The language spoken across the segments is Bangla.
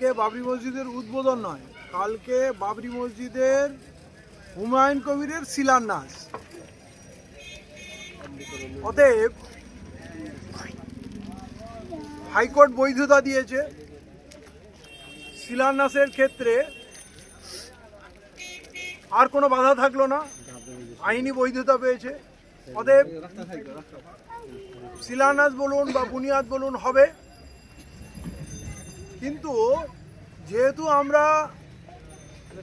কালকে বাবরি মসজিদের উদ্বোধন নয়, কালকে বাবরি মসজিদের হুমায়ুন কবিরের শিলান্যাস। অতএব, হাইকোর্ট বৈধতা দিয়েছে শিলান্যাসের ক্ষেত্রে। আর কোনো বাধা থাকল না, আইনি বৈধতা পেয়েছে। অতএব, শিলান্যাস বলুন বা বুনিয়াদ বলুন, হবে। কিন্তু যেহেতু আমরা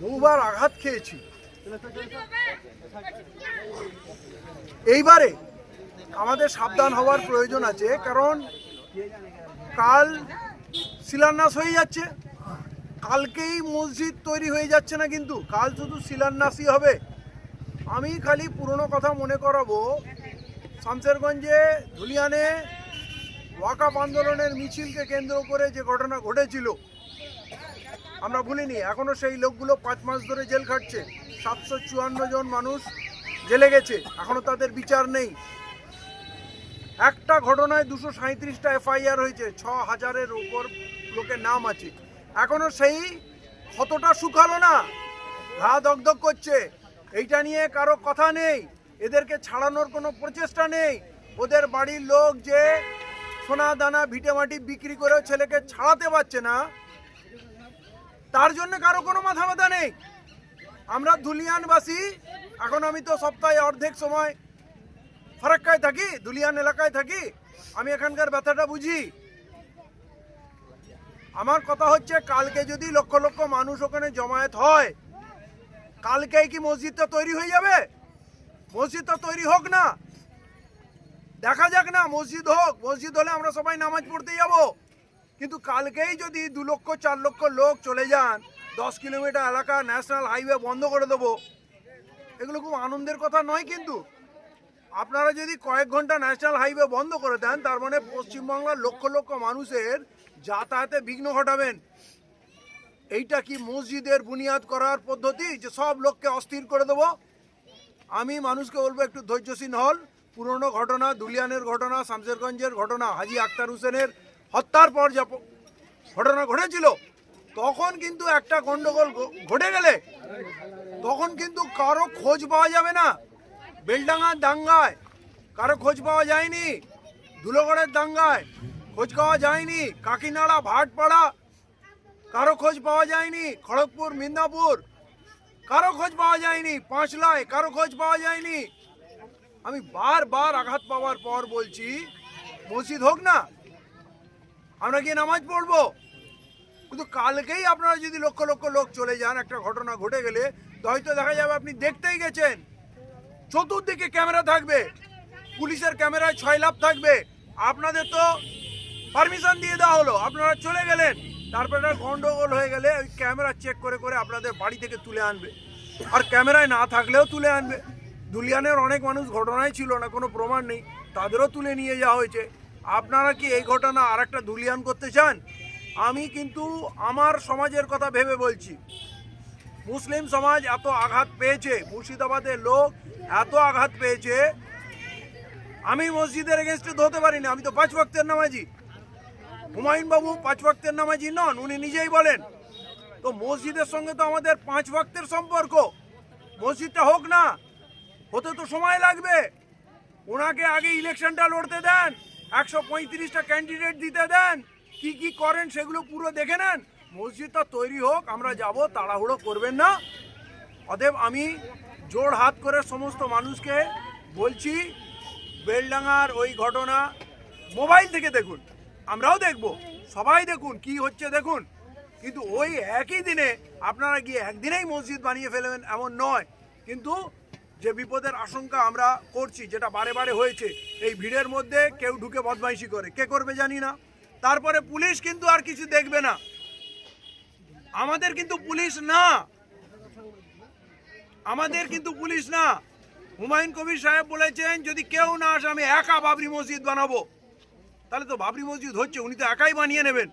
বহুবার আঘাত খেয়েছি, এইবারে আমাদের সাবধান হওয়ার প্রয়োজন আছে, কারণ কাল শিলান্যাস হয়ে যাচ্ছে। কালকেই মসজিদ তৈরি হয়ে যাচ্ছে না কিন্তু, কাল শুধু শিলান্যাসই হবে। আমি খালি পুরনো কথা মনে করাবো শামসেরগঞ্জে ধুলিয়ানে ওয়াকাপ আন্দোলনের মিছিলকে কেন্দ্র করে যে ঘটনা ঘটেছিল, আমরা ভুলিনি। এখনও সেই লোকগুলো পাঁচ মাস ধরে জেল খাটছে। সাতশো চুয়ান্ন জন মানুষ জেলে গেছে। এখনও তাদের বিচার নেই। একটা ঘটনায় দুশো সাঁত্রিশটা এফআইআর হয়েছে। ছ হাজারের উপর লোকের নাম আছে। এখনও সেই ক্ষতটা শুকালো না? ঘা দগদগ করছে। এইটা নিয়ে কারও কথা নেই। এদেরকে ছাড়ানোর কোনো প্রচেষ্টা নেই। ওদের বাড়ির লোক যে সোনা দানা, ভিটে মাটি বিক্রি করেও ছেলেকে ছাড়াতে পারছে না। তার জন্য কারও কোনো মাথা ব্যথা নেই। আমরা ধুলিয়ানবাসী, এখন আমি তো সপ্তাহে অর্ধেক সময় ফারাক্কায় থাকি, ধুলিয়ান এলাকায় থাকি। আমি এখানকার ব্যথাটা বুঝি। আমার কথা হচ্ছে, কালকে যদি লক্ষ লক্ষ মানুষ ওখানে জমায়েত হয়, কালকেই কি মসজিদটা তৈরি হয়ে যাবে? মসজিদটা তৈরি হোক না। দেখা যাক না, মসজিদ হোক, মসজিদ হলে আমরা সবাই নামাজ পড়তে যাব। কিন্তু কালকেই যদি দু লক্ষ, চার লক্ষ লোক চলে যান, দশ কিলোমিটার এলাকা, ন্যাশনাল হাইওয়ে বন্ধ করে দেবো। এগুলো খুব আনন্দের কথা নয় কিন্তু। আপনারা যদি কয়েক ঘণ্টা ন্যাশনাল হাইওয়ে বন্ধ করে দেন, তার মানে পশ্চিমবাংলার লক্ষ লক্ষ মানুষের যাতায়াতে বিঘ্ন ঘটাবেন। এইটা কি মসজিদের বুনিয়াদ করার পদ্ধতি, যে সব লোককে অস্থির করে দেবো? আমি মানুষকে বলব একটু ধৈর্যশীল হল পুরনো ঘটনা, দুলিয়ানের ঘটনা, শামসেরগঞ্জের ঘটনা, হাজি আক্তার হোসেনের হত্যার পর যা ঘটনা ঘটেছিল, তখন কিন্তু একটা গন্ডগোল ঘটে গেলে, তখন কিন্তু কারও খোঁজ পাওয়া যাবে না। বেলডাঙ্গার দাঙ্গায় কারও খোঁজ পাওয়া যায়নি। ধুলোগড়ের দাঙ্গায় খোঁজ পাওয়া যায়নি। কাকিনাড়া, ভাটপাড়া কারও খোঁজ পাওয়া যায়নি। খড়গপুর, মিদনাপুর কারও খোঁজ পাওয়া যায়নি। পাঁচলায় কারও খোঁজ পাওয়া যায়নি। আমি বারবার আঘাত পাওয়ার পর বলছি, মসজিদ হোক না, আমরা গিয়ে নামাজ পড়ব। কিন্তু কালকেই আপনারা যদি লক্ষ লক্ষ লোক চলে যান, একটা ঘটনা ঘটে গেলে হয়তো দেখা যাবে আপনি দেখতেই গেছেন। চতুর্দিকে ক্যামেরা থাকবে, পুলিশের ক্যামেরায় ছয় লাভ থাকবে। আপনাদের তো পারমিশন দিয়ে দেওয়া হলো, আপনারা চলে গেলেন। তারপরে গন্ডগোল হয়ে গেলে ওই ক্যামেরা চেক করে করে আপনাদের বাড়ি থেকে তুলে আনবে। আর ক্যামেরায় না থাকলেও তুলে আনবে। দুলিয়ানের অনেক মানুষ ঘটনায় ছিল না, কোনো প্রমাণ নেই। তাদেরও তুলে নিয়ে যাওয়া হয়েছে। আপনারা কি এই ঘটনা আর একটা দুলিয়ান করতে চান? আমি কিন্তু আমার সমাজের কথা ভেবে বলছি। মুসলিম সমাজ এত আঘাত পেয়েছে মুর্শিদাবাদের লোক এত আঘাত পেয়েছে। আমি মসজিদের এগেনস্টে ধরতে পারি না আমি তো পাঁচ ভক্তের নামাজি। হুমায়ুন বাবু পাঁচ ভক্তের নামাজি নন, উনি নিজেই বলেন। তো মসজিদের সঙ্গে তো আমাদের পাঁচ ভক্তের সম্পর্ক। মসজিদটা হোক না হতে তো সময় লাগবে। ওনাকে আগে ইলেকশনটা লড়তে দেন, একশো পঁয়ত্রিশটা ক্যান্ডিডেট দিতে দেন। কি কি করেন সেগুলো পুরো দেখে নেন। মসজিদটা তৈরি হোক, আমরা যাব, তাড়াহুড়ো করবেন না। অতএব আমি জোর হাত করে সমস্ত মানুষকে বলছি, বেলডাঙ্গার ওই ঘটনা মোবাইল থেকে দেখুন, আমরাও দেখব, সবাই দেখুন, কি হচ্ছে দেখুন। কিন্তু ওই একই দিনে আপনারা গিয়ে একদিনেই মসজিদ বানিয়ে ফেলবেন, এমন নয়। কিন্তু যে বিপদের আশঙ্কা আমরা করছি, যেটা বারে বারে হয়েছে, এই ভিড়ের মধ্যে কেউ ঢুকে বদমাইশি করে। কে করবে জানি না। তারপরে পুলিশ কিন্তু আর কিছু দেখবে না। আমাদের কিন্তু পুলিশ না। আমাদের কিন্তু পুলিশ না। হুমায়ুন কবির সাহেব বলেছেন, যদি কেউ না আসে, আমি একা বাবরি মসজিদ বানাবো। তাহলে তো বাবরি মসজিদ হচ্ছে, উনি তো একাই বানিয়ে নেবেন।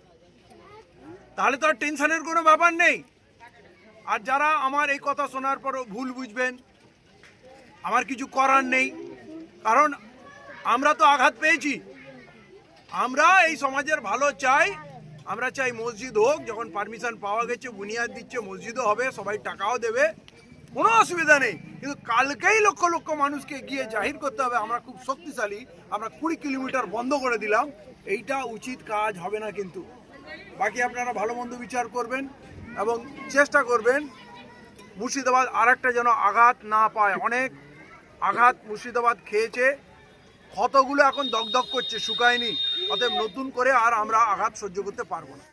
তাহলে তো আর টেনশনের কোনো ব্যাপার নেই। আর যারা আমার এই কথা শোনার পরও ভুল বুঝবেন আমার কিছু করার নেই। কারণ আমরা তো আঘাত পেয়েছি। আমরা এই সমাজের ভালো চাই। আমরা চাই মসজিদ হোক, যখন পারমিশন পাওয়া গেছে, বুনিয়াদ দিচ্ছে, মসজিদও হবে, সবাই টাকাও দেবে। কোনো অসুবিধা নেই। কিন্তু কালকেই লক্ষ লক্ষ মানুষকে গিয়ে জাহির করতে হবে। আমরা খুব শক্তিশালী। আমরা কুড়ি কিলোমিটার বন্ধ করে দিলাম। এইটা উচিত কাজ হবে না কিন্তু। বাকি আপনারা ভালো মন্দ বিচার করবেন এবং চেষ্টা করবেন মুর্শিদাবাদ আর একটা যেন আঘাত না পায়। অনেক আঘাত মুর্শিদাবাদ খেয়েছে। ক্ষতগুলো এখন দগদগ করছে, শুকায়নি। অতএব নতুন করে আর আমরা আঘাত সহ্য করতে পারব না।